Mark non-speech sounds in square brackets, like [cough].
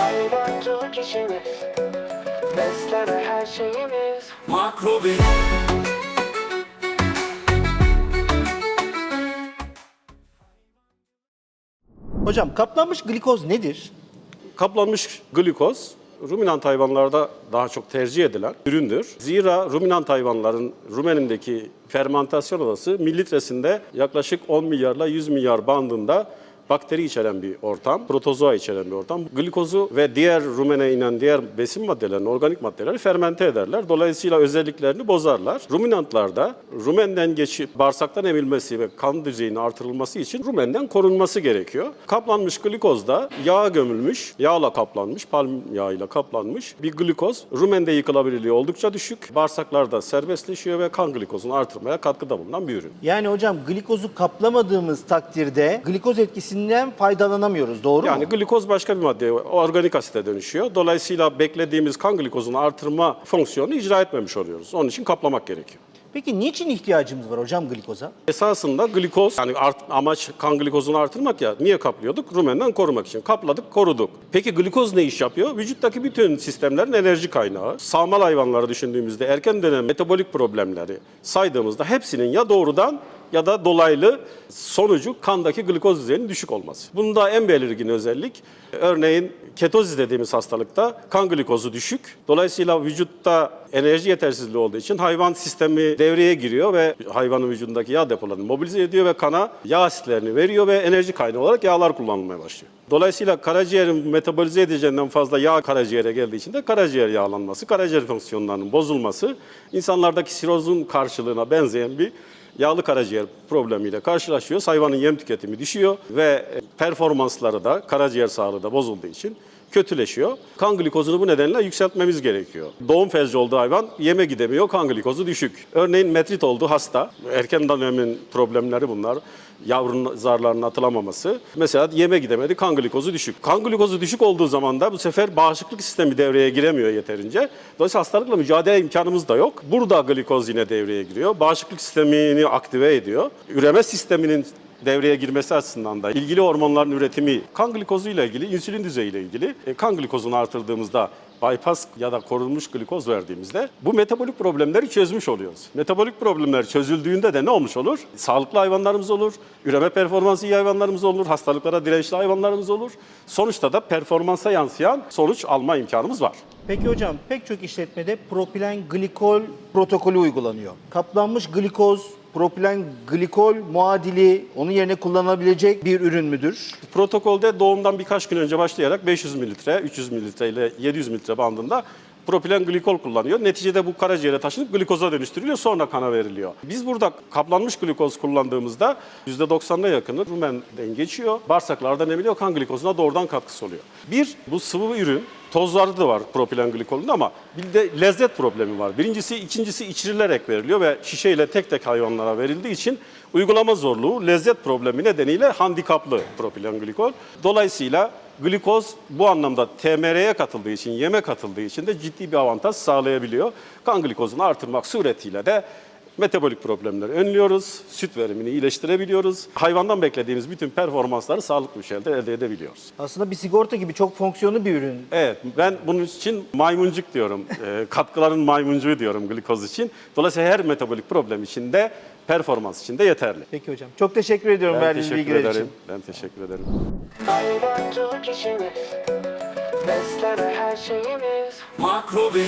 Hayvancılık işimiz Besleme her şeyimiz Makrobi Hocam kaplanmış glikoz nedir? Kaplanmış glikoz ruminant hayvanlarda daha çok tercih edilen üründür. Zira ruminant hayvanların rumenindeki fermentasyon odası mililitresinde yaklaşık 10 milyarla 100 milyar bandında bakteri içeren bir ortam, protozoa içeren bir ortam. Glikozu ve diğer rumene inen diğer besin maddelerini, organik maddeleri fermente ederler. Dolayısıyla özelliklerini bozarlar. Ruminantlarda rumenden geçip bağırsaktan emilmesi ve kan düzeyinin artırılması için rumenden korunması gerekiyor. Kaplanmış glikozda yağa gömülmüş, yağla kaplanmış, palm yağıyla kaplanmış bir glikoz. Rumende yıkılabilirliği oldukça düşük. Bağırsaklarda serbestleşiyor ve kan glikozunu artırmaya katkıda bulunan bir ürün. Yani hocam glikozu kaplamadığımız takdirde glikoz etkisinden faydalanamıyoruz doğru Yani mu? glikoz başka bir maddeye, organik asite dönüşüyor. Dolayısıyla beklediğimiz kan glikozunu artırma fonksiyonunu icra etmemiş oluyoruz. Onun için kaplamak gerekiyor. Peki niçin ihtiyacımız var hocam glikoza? Esasında glikoz, yani art, amaç kan glikozunu artırmak ya, niye kaplıyorduk? Rumenden korumak için. Kapladık, koruduk. Peki glikoz ne iş yapıyor? Vücuttaki bütün sistemlerin enerji kaynağı. Sağmal hayvanları düşündüğümüzde erken dönem metabolik problemleri saydığımızda hepsinin ya doğrudan ya da dolaylı sonucu kandaki glikoz düzeyinin düşük olması. Bunda en belirgin özellik örneğin ketozis dediğimiz hastalıkta kan glikozu düşük. Dolayısıyla vücutta enerji yetersizliği olduğu için hayvan sistemi devreye giriyor ve hayvanın vücudundaki yağ depolarını mobilize ediyor ve kana yağ asitlerini veriyor ve enerji kaynağı olarak yağlar kullanılmaya başlıyor. Dolayısıyla karaciğerin metabolize edeceğinden fazla yağ karaciğere geldiği için de karaciğer yağlanması, karaciğer fonksiyonlarının bozulması insanlardaki sirozun karşılığına benzeyen bir yağlı karaciğer problemiyle karşılaşıyoruz. Hayvanın yem tüketimi düşüyor ve performansları da karaciğer sağlığı da bozulduğu için kötüleşiyor. Kan glikozunu bu nedenle yükseltmemiz gerekiyor. Doğum felci olduğu hayvan yeme gidemiyor, kan glikozu düşük. Örneğin metrit oldu hasta. Erken dönemin problemleri bunlar. Yavrunun zarlarının atılamaması. Mesela yeme gidemedi, kan glikozu düşük. Kan glikozu düşük olduğu zaman da bu sefer bağışıklık sistemi devreye giremiyor yeterince. Dolayısıyla hastalıkla mücadele imkanımız da yok. Burada glikoz yine devreye giriyor. Bağışıklık sistemini aktive ediyor. Üreme sisteminin devreye girmesi açısından da ilgili hormonların üretimi kan glikozu ile ilgili, insülin düzeyi ile ilgili e, kan glikozunu artırdığımızda bypass ya da korunmuş glikoz verdiğimizde bu metabolik problemleri çözmüş oluyoruz. Metabolik problemler çözüldüğünde de ne olmuş olur? Sağlıklı hayvanlarımız olur, üreme performansı iyi hayvanlarımız olur, hastalıklara dirençli hayvanlarımız olur. Sonuçta da performansa yansıyan sonuç alma imkanımız var. Peki hocam pek çok işletmede propilen glikol protokolü uygulanıyor. Kaplanmış glikoz propilen glikol muadili onun yerine kullanılabilecek bir ürün müdür? Protokolde doğumdan birkaç gün önce başlayarak 500 mililitre, 300 mililitre ile 700 mililitre bandında propilen glikol kullanıyor. Neticede bu karaciğere taşınıp glikoza dönüştürülüyor sonra kana veriliyor. Biz burada kaplanmış glikoz kullandığımızda %90'a yakını rumenden geçiyor. Bağırsaklardan emiliyor, kan glikozuna doğrudan katkısı oluyor. Bir, bu sıvı ürün Tozları da var propilen glikolün ama bir de lezzet problemi var. Birincisi, ikincisi içirilerek veriliyor ve şişeyle tek tek hayvanlara verildiği için uygulama zorluğu, lezzet problemi nedeniyle handikaplı propilen glikol. Dolayısıyla glikoz bu anlamda TMR'ye katıldığı için, yeme katıldığı için de ciddi bir avantaj sağlayabiliyor. Kan glikozunu artırmak suretiyle de metabolik problemleri önlüyoruz, süt verimini iyileştirebiliyoruz. Hayvandan beklediğimiz bütün performansları sağlıklı bir şekilde elde edebiliyoruz. Aslında bir sigorta gibi çok fonksiyonlu bir ürün. Evet, ben bunun için maymuncuk diyorum. [laughs] Ee, katkıların maymuncuğu diyorum glikoz için. Dolayısıyla her metabolik problem için de performans için de yeterli. Peki hocam. Çok teşekkür ediyorum Ben verdiğiniz teşekkür bilgiler ederim. için. Ben teşekkür ederim. Hayvancılık işimiz Besleme her şeyimiz Makrobi